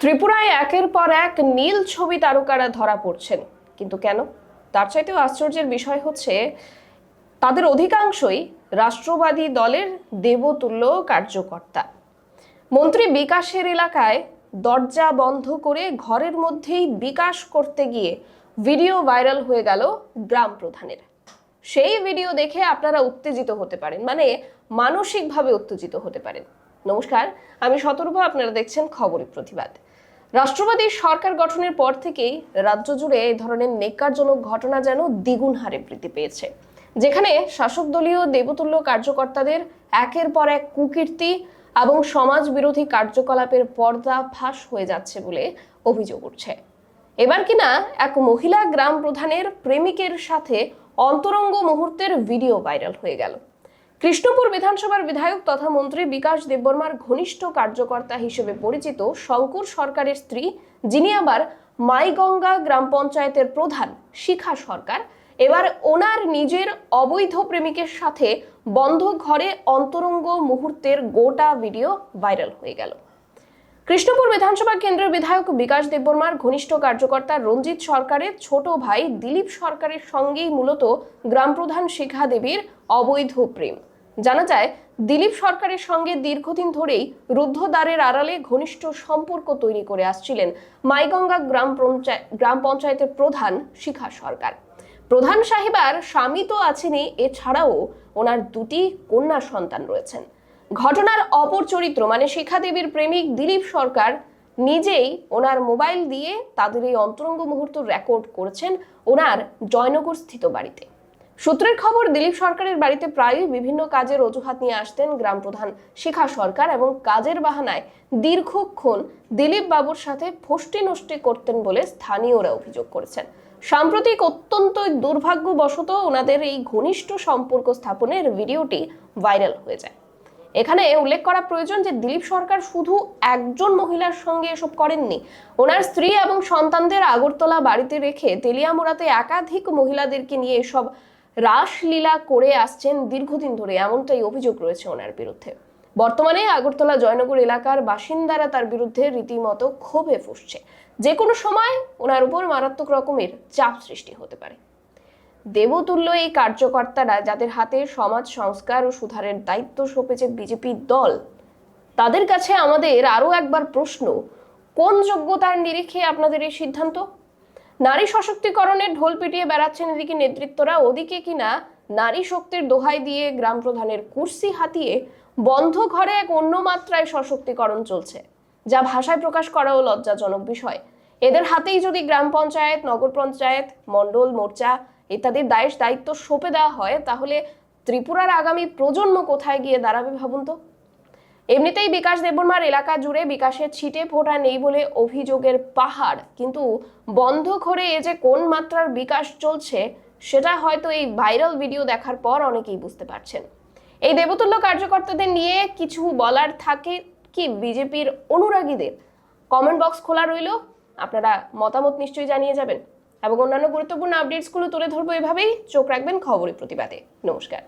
ত্রিপুরায় একের পর এক নীল ছবি তারকারা ধরা পড়ছেন। কিন্তু কেন? তার চাইতেও আশ্চর্যের বিষয় হচ্ছে, তাদের অধিকাংশই রাষ্ট্রবাদী দলের দেবতুল্য কার্যকর্তা। মন্ত্রী বিকাশের এলাকায় দরজা বন্ধ করে ঘরের মধ্যেই বিকাশ করতে গিয়ে ভিডিও ভাইরাল হয়ে গেল গ্রাম প্রধানের। সেই ভিডিও দেখে আপনারা উত্তেজিত হতে পারেন মানে মানসিকভাবে উত্তেজিত হতে পারেন। নমস্কার, আমি সতর্ক আপনারা দেখছেন খবরে প্রতিবাদ। রাষ্ট্রবাদী সরকার গঠনের পর থেকেই রাজ্য জুড়ে এই ধরনের নেকারজনক ঘটনা যেন দ্বিগুণ হারে বৃদ্ধি পেয়েছে। যেখানে শাসক দলীয় দেবতুল্য কার্যকর্তাদের একের পর এক কুকীর্তি এবং সমাজ বিরোধী কার্যকলাপের পর্দা ফাঁস হয়ে যাচ্ছে বলে অভিযোগ উঠছে। এবার কিনা এক মহিলা গ্রাম প্রধানের প্রেমিকের সাথে অন্তরঙ্গ মুহূর্তের ভিডিও ভাইরাল হয়ে গেল। কৃষ্ণপুর বিধানসভার বিধায়ক তথা মন্ত্রী বিকাশ দেববর্মার ঘনিষ্ঠ কার্যকর্তা হিসেবে পরিচিত শঙ্কর সরকারের স্ত্রী, যিনি আবার মাইগঙ্গা গ্রাম পঞ্চায়েতের প্রধান, শিখা সরকার। এবার ওনার নিজের অবৈধ প্রেমিকের সাথে বন্ধ ঘরে অন্তরঙ্গ মুহূর্তের গোটা ভিডিও ভাইরাল হয়ে গেল। কৃষ্ণপুর বিধানসভা কেন্দ্রের বিধায়ক বিকাশ দেববর্মার ঘনিষ্ঠ কার্যকর্তা রঞ্জিত সরকারের ছোট ভাই দিলীপ সরকারের সঙ্গেই মূলত গ্রাম প্রধান শিখা দেবীর অবৈধ প্রেম। জানা যায়, দিলীপ সরকারের সঙ্গে দীর্ঘদিন ধরেই রুদ্ধদ্বারের আড়ালে ঘনিষ্ঠ সম্পর্ক তৈরি করে আসছিলেন মাইগঙ্গা গ্রাম পঞ্চায়েত, গ্রাম পঞ্চায়েতের প্রধান শিখা সরকার। প্রধান সাহেবার স্বামী তো আছেনই, এছাড়াও ওনার দুটি কন্যা সন্তান রয়েছেন। ঘটনার অপর চরিত্র মানে শিখা দেবীর প্রেমিক দিলীপ সরকার, নিজেই ওনার মোবাইল দিয়ে তাদের এই অন্তরঙ্গ মুহূর্ত রেকর্ড করেছেন ওনার জয়নগর স্থিত বাড়িতে। সূত্রের খবর, দিলীপ সরকারের বাড়িতে প্রায়ই বিভিন্ন কাজের অজুহাত নিয়ে আসতেন গ্রাম প্রধান শিখা সরকার এবং কাজের বাহানায় দীর্ঘক্ষণ দিলীপ বাবুর সাথে ফষ্টি নষ্টি করতেন বলে স্থানীয়রা অভিযোগ করেছেন। সাম্প্রতিক অত্যন্ত দুর্ভাগ্যবশত ওনাদের এই ঘনিষ্ঠ সম্পর্ক স্থাপনের ভিডিওটি ভাইরাল হয়ে যায়। এখানে উল্লেখ করা প্রয়োজন যে দিলীপ সরকার শুধু একজন মহিলার সঙ্গে এসব করেননি, ওনার স্ত্রী এবং সন্তানদের আগরতলা বাড়িতে রেখে তেলিয়ামোড়াতে একাধিক মহিলাদেরকে নিয়ে এসব রাসলীলা করে আসছেন দীর্ঘদিন ধরে, এমনটাই অভিযোগ রয়েছে ওনার বিরুদ্ধে। বর্তমানে আগরতলা জয়নগর এলাকার বাসিন্দারা তার বিরুদ্ধে রীতিমতো ক্ষোভে ফুসছে। যে কোনো সময় ওনার উপর মারাত্মক রকমের চাপ সৃষ্টি হতে পারে। দেবতুল্য এই কার্যকর্তারা, যাদের হাতে সমাজ সংস্কার ও সুধারের দায়িত্ব সঁপেছে বিজেপির দল, তাদের কাছে আমাদের আরও একবার প্রশ্ন, কোন যোগ্যতার নিরিখে আপনাদের এই সিদ্ধান্ত? নারী সশক্তিকরণের ঢোল পিটিয়ে বেড়াচ্ছেন এদিকে নেতৃত্বরা। ওদিকে কিনা নারী শক্তির দোহাই দিয়ে গ্রাম প্রধানের কুর্সি হাতিয়ে বন্ধ ঘরে এক অন্য মাত্রায় সশক্তিকরণ চলছে, যা ভাষায় প্রকাশ করাও লজ্জাজনক বিষয়। এদের হাতেই যদি গ্রাম পঞ্চায়েত, নগর পঞ্চায়েত, মণ্ডল, মোর্চা ইত্যাদির দায়েশ দায়িত্ব সঁপে দেওয়া হয়, তাহলে ত্রিপুরার আগামী প্রজন্ম কোথায় গিয়ে দাঁড়াবে ভাবুন তো? এমনিতেই বিকাশ দেববর্মার এলাকা জুড়ে বিকাশের ছিটে ফোটা নেই বলে অভিযোগের পাহাড়। কিন্তু বন্ধ ঘরে এ যে কোন মাত্রার বিকাশ চলছে, সেটা হয়তো এই ভাইরাল ভিডিও দেখার পর অনেকেই বুঝতে পারছেন। এই দেবতুল্য কার্যকর্তাদের নিয়ে কিছু বলার থাকে কি বিজেপির অনুরাগীদের? কমেন্ট বক্স খোলা রইল, আপনারা মতামত নিশ্চয়ই জানিয়ে যাবেন। এবং অন্যান্য গুরুত্বপূর্ণ আপডেটসগুলো তুলে ধরবো এভাবেই। চোখ রাখবেন খবরের প্রতিবাদে। নমস্কার।